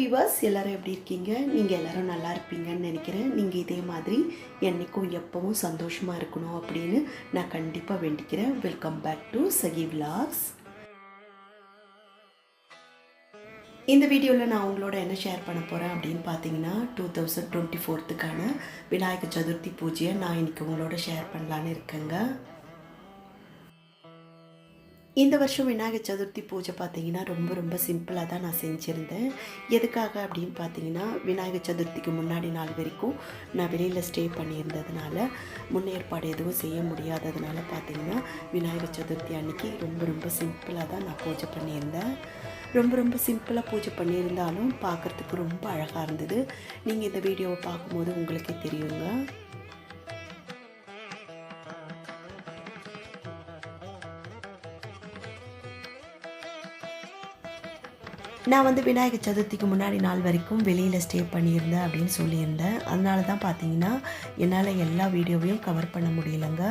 Viewers எல்லோரும் எப்படி இருக்கீங்க? நீங்கள் எல்லோரும் நல்லா இருப்பீங்கன்னு நினைக்கிறேன். நீங்கள் இதே மாதிரி என்றைக்கும் எப்பவும் சந்தோஷமாக இருக்கணும் அப்படின்னு நான் கண்டிப்பாக வேண்டிக்கிறேன். Welcome back to Sakhi vlogs இந்த வீடியோவில் நான் உங்களோட என்ன ஷேர் பண்ண போகிறேன் அப்படின்னு பார்த்தீங்கன்னா டூ தௌசண்ட் டுவெண்ட்டி ஃபோர்த்துக்கான விநாயகர் சதுர்த்தி பூஜையை நான் இன்னைக்கு உங்களோட ஷேர் பண்ணலான்னு இருக்கேங்க. இந்த வருஷம் விநாயகர் சதுர்த்தி பூஜை பார்த்தீங்கன்னா ரொம்ப ரொம்ப சிம்பிளாக தான் நான் செஞ்சுருந்தேன். எதுக்காக அப்படின்னு பார்த்தீங்கன்னா விநாயகர் சதுர்த்திக்கு முன்னாடி நாள் வரைக்கும் நான் வெளியில் ஸ்டே பண்ணியிருந்ததுனால முன்னேற்பாடு எதுவும் செய்ய முடியாததுனால பார்த்தீங்கன்னா விநாயகர் சதுர்த்தி அன்னைக்கு ரொம்ப ரொம்ப சிம்பிளாக தான் நான் பூஜை பண்ணியிருந்தேன். ரொம்ப ரொம்ப சிம்பிளாக பூஜை பண்ணியிருந்தாலும் பார்க்குறதுக்கு ரொம்ப அழகாக இருந்தது. நீங்கள் இந்த வீடியோவை பார்க்கும்போது உங்களுக்கே தெரியுங்க. நான் வந்து விநாயகர் சதுர்த்திக்கு முன்னாடி நாள் வரைக்கும் வெளியில் ஸ்டே பண்ணியிருந்தேன் அப்படின்னு சொல்லியிருந்தேன். அதனால தான் பார்த்தீங்கன்னா என்னால் எல்லா வீடியோவையும் கவர் பண்ண முடியலங்க.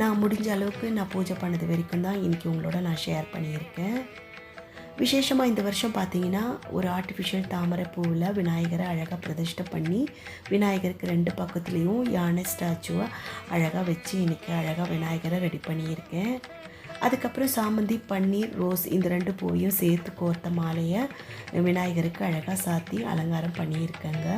நான் முடிஞ்ச அளவுக்கு நான் பூஜை பண்ணது வரைக்கும் தான் இன்றைக்கி உங்களோட நான் ஷேர் பண்ணியிருக்கேன். விசேஷமாக இந்த வருஷம் பார்த்தீங்கன்னா ஒரு ஆர்டிஃபிஷியல் தாமரை பூவில் விநாயகரை அழகாக பிரதிஷ்டை பண்ணி விநாயகருக்கு ரெண்டு பக்கத்துலேயும் யானை ஸ்டாச்சுவை அழகாக வச்சு இன்றைக்கி அழகாக விநாயகரை ரெடி பண்ணியிருக்கேன். அதுக்கப்புறம் சாமந்தி பன்னீர் ரோஸ் இந்த ரெண்டு பூவையும் சேர்த்து கோர்த்த மாலையை விநாயகருக்கு அழகாக சாத்தி அலங்காரம் பண்ணியிருக்கேங்க.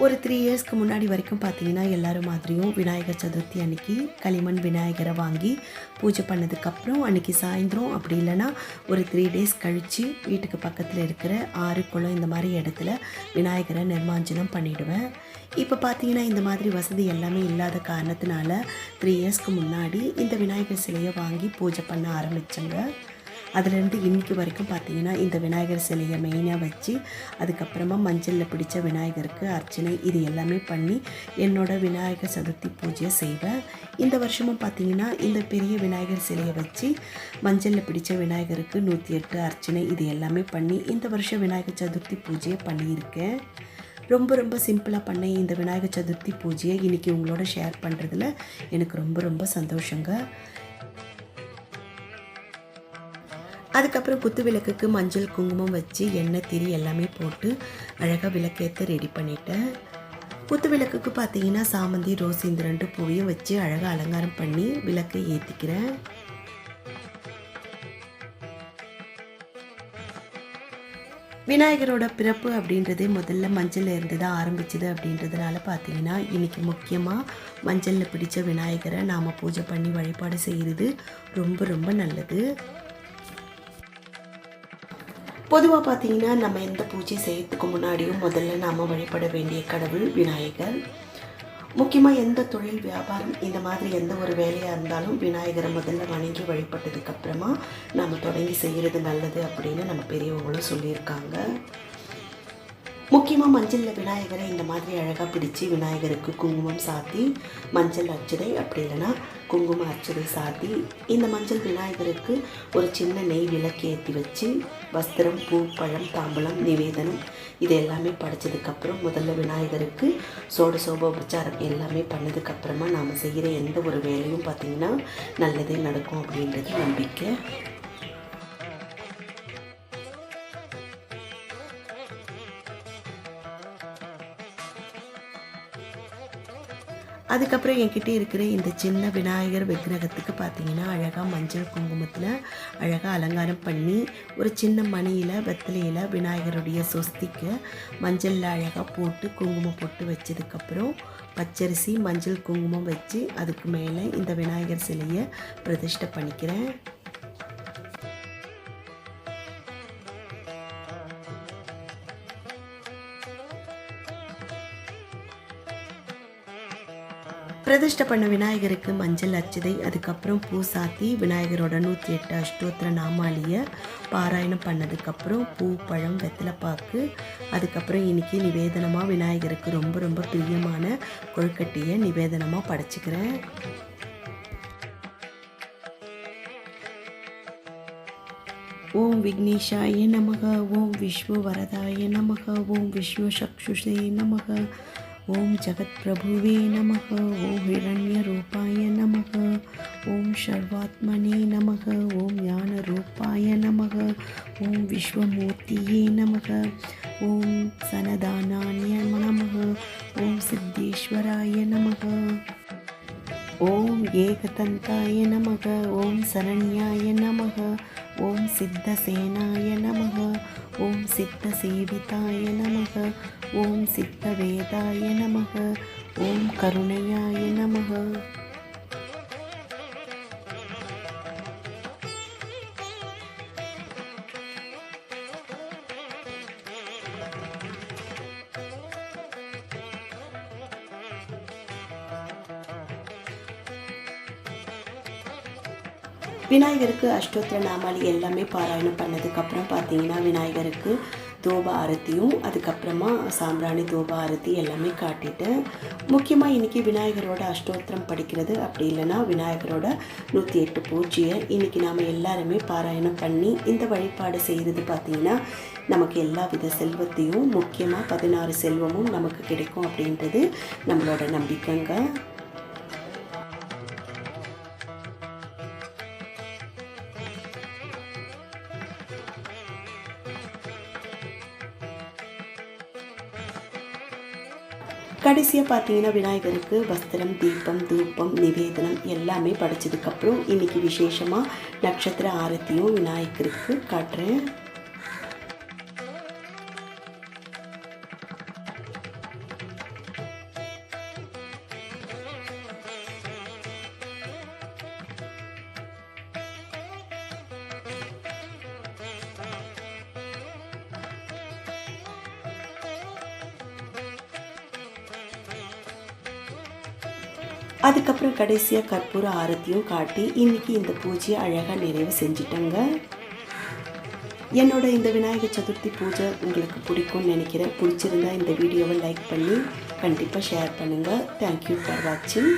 ஒரு த்ரீ இயர்ஸ்க்கு முன்னாடி வரைக்கும் பார்த்தீங்கன்னா எல்லோரும் மாதிரியும் விநாயகர் சதுர்த்தி அன்னைக்கு களிமண் விநாயகரை வாங்கி பூஜை பண்ணதுக்கப்புறம் அன்னைக்கு சாயந்தரம் அப்படி இல்லைன்னா ஒரு த்ரீ டேஸ் கழித்து வீட்டுக்கு பக்கத்தில் இருக்கிற ஆறு குளம் இந்த மாதிரி இடத்துல விநாயகரை நிர்மாஞ்சனம் பண்ணிவிடுவேன் இப்போ பார்த்தீங்கன்னா இந்த மாதிரி வசதி எல்லாமே இல்லாத காரணத்தினால த்ரீ இயர்ஸ்க்கு முன்னாடி இந்த விநாயகர் சிலையை வாங்கி பூஜை பண்ண ஆரம்பித்தேங்க அதுலேருந்து இன்னைக்கு வரைக்கும் பார்த்தீங்கன்னா இந்த விநாயகர் சிலையை மெயினாக வச்சு அதுக்கப்புறமா மஞ்சளில் பிடிச்ச விநாயகருக்கு அர்ச்சனை இது எல்லாமே பண்ணி என்னோட விநாயகர் சதுர்த்தி பூஜையை செய்வேன். இந்த வருஷமும் பார்த்தீங்கன்னா இந்த பெரிய விநாயகர் சிலையை வச்சு மஞ்சளில் பிடிச்ச விநாயகருக்கு நூற்றி எட்டு அர்ச்சனை இது எல்லாமே பண்ணி இந்த வருஷம் விநாயகர் சதுர்த்தி பூஜையை பண்ணியிருக்கேன். ரொம்ப ரொம்ப சிம்பிளாக பண்ண இந்த விநாயகர் சதுர்த்தி பூஜையை இன்றைக்கி உங்களோட ஷேர் பண்ணுறதுல எனக்கு ரொம்ப ரொம்ப சந்தோஷங்க. அதுக்கப்புறம் குத்து விளக்குக்கு மஞ்சள் குங்குமம் வச்சு எண்ணெய் திரி எல்லாமே போட்டு அழகாக விளக்கேற்ற ரெடி பண்ணிட்டேன். குத்து விளக்குக்கு பார்த்தீங்கன்னா சாமந்தி ரோஸ் இந்த ரெண்டு பூவையும் வச்சு அழகாக அலங்காரம் பண்ணி விளக்கை ஏற்றிக்கிறேன் விநாயகரோட பிறப்பு அப்படின்றதே முதல்ல மஞ்சளில் இருந்து தான் ஆரம்பிச்சது அப்படின்றதுனால பார்த்தீங்கன்னா இன்றைக்கி முக்கியமாக மஞ்சளில் பிடிச்ச விநாயகரை நாம் பூஜை பண்ணி வழிபாடு செய்கிறது ரொம்ப ரொம்ப நல்லது. பொதுவாக பார்த்தீங்கன்னா நம்ம எந்த பூஜை செய்யறதுக்கு முன்னாடியும் முதல்ல நாம் வழிபட வேண்டிய கடவுள் விநாயகர். முக்கியமாக எந்த தொழில் வியாபாரம் இந்த மாதிரி எந்த ஒரு வேலையாக இருந்தாலும் விநாயகரை முதல்ல வணங்கி வழிபட்டதுக்கப்புறமா நம்ம தொடங்கி செய்கிறது நல்லது அப்படின்னு நம்ம பெரியவங்களும் சொல்லியிருக்காங்க. முக்கியமாக மஞ்சளில் விநாயகரை இந்த மாதிரி அழகாக பிடிச்சி விநாயகருக்கு குங்குமம் சாத்தி மஞ்சள் அச்சதை அப்படி இல்லைன்னா குங்கும அச்சதை சாத்தி இந்த மஞ்சள் விநாயகருக்கு ஒரு சின்ன நெய் விளக்கு ஏற்றி வச்சு வஸ்திரம் பூ பழம் தாம்பலம் நிவேதனம் இது எல்லாமே படைச்சதுக்கப்புறம் முதல்ல விநாயகருக்கு சோட சோபோபச்சாரம் எல்லாமே பண்ணதுக்கப்புறமா நாம் செய்கிற எந்த ஒரு வேலையும் பார்த்திங்கன்னா நல்லதே நடக்கும் அப்படின்றது நம்பிக்கை. அதுக்கப்புறம் என்கிட்ட இருக்கிற இந்த சின்ன விநாயகர் விக்கிரகத்துக்கு பார்த்தீங்கன்னா அழகாக மஞ்சள் குங்குமத்தில் அழகாக அலங்காரம் பண்ணி ஒரு சின்ன மணியில் வெத்தலையில் விநாயகருடைய சொஸ்திக்கு மஞ்சளில் அழகாக போட்டு குங்குமம் போட்டு வச்சதுக்கப்புறம் பச்சரிசி மஞ்சள் குங்குமம் வச்சு அதுக்கு மேலே இந்த விநாயகர் சிலையை பிரதிஷ்டை பண்ணிக்கிறேன். பிரதிஷ்டை பண்ண விநாயகருக்கு மஞ்சள் அச்சதை அதுக்கப்புறம் பூ சாத்தி விநாயகரோட நூற்றி எட்டு அஷ்டோத்திர நாமாலியை பாராயணம் பண்ணதுக்கப்புறம் பூ பழம் வெத்தலைப்பாக்கு அதுக்கப்புறம் இன்னைக்கு நிவேதனமாக விநாயகருக்கு ரொம்ப ரொம்ப பிரியமான கொழுக்கட்டையை நிவேதனமாக படைச்சிக்கிறேன். ஓம் விக்னேஷாய நமக ஓம் விஸ்வ வரதாய நமக ஓம் விஸ்வ சக்ஷுஷே நமக. ஓம் ஜகத்பிரபுவே நமக ஓம் ஹிரண்யரூபாய நமக ஓம் சர்வாத்மனே நமக ஓம் ஞான ரூபாய நமக ஓம் விஸ்வமூர்த்தியே நமக ஓம் சனதானாய நமக ஓம் சித்தேஸ்வராய ஓம் ஏகதந்தாய நமக ஓம் சரண்யாய நமக ஓம் சித்த சேனாய நமக ஓம் சித்த சேவிதாய நமக ஓம் சித்த வேதாய நமக ஓம் கருணையாய நமக. விநாயகருக்கு அஷ்டோத்திர நாமாளி எல்லாமே பாராயணம் பண்ணதுக்கப்புறம் பார்த்தீங்கன்னா விநாயகருக்கு தூப ஆரத்தியும் அதுக்கப்புறமா சாம்பிராணி தூப ஆரத்தி எல்லாமே காட்டிட்டேன் முக்கியமாக இன்றைக்கி விநாயகரோட அஷ்டோத்திரம் படிக்கிறது அப்படி இல்லைன்னா விநாயகரோட நூற்றி எட்டு பூஜையை இன்றைக்கி நாம் எல்லாருமே பாராயணம் பண்ணி இந்த வழிபாடு செய்கிறது பார்த்திங்கன்னா நமக்கு எல்லா வித செல்வத்தையும் முக்கியமாக பதினாறு செல்வமும் நமக்கு கிடைக்கும் அப்படின்றது நம்மளோட நம்பிக்கைங்க. கடைசியாக பார்த்தீங்கன்னா விநாயகருக்கு வஸ்திரம் தீபம் தூப்பம் நிவேதனம் எல்லாமே படைச்சதுக்கப்புறம் இன்றைக்கி விசேஷமாக நட்சத்திர ஆரத்தியும் விநாயகருக்கு காட்டுறேன். அதுக்கப்புறம் கடைசியாக கற்பூர ஆரத்தியும் காட்டி இன்றைக்கி இந்த பூஜையை அழகாக நிறைவு செஞ்சிட்டேங்க. என்னோட இந்த விநாயகர் சதுர்த்தி பூஜை உங்களுக்கு பிடிக்கும்னு நினைக்கிறேன். பிடிச்சிருந்தா இந்த வீடியோவை லைக் பண்ணி கண்டிப்பாக ஷேர் பண்ணுங்கள் தேங்க்யூ ஃபார் வாட்சிங்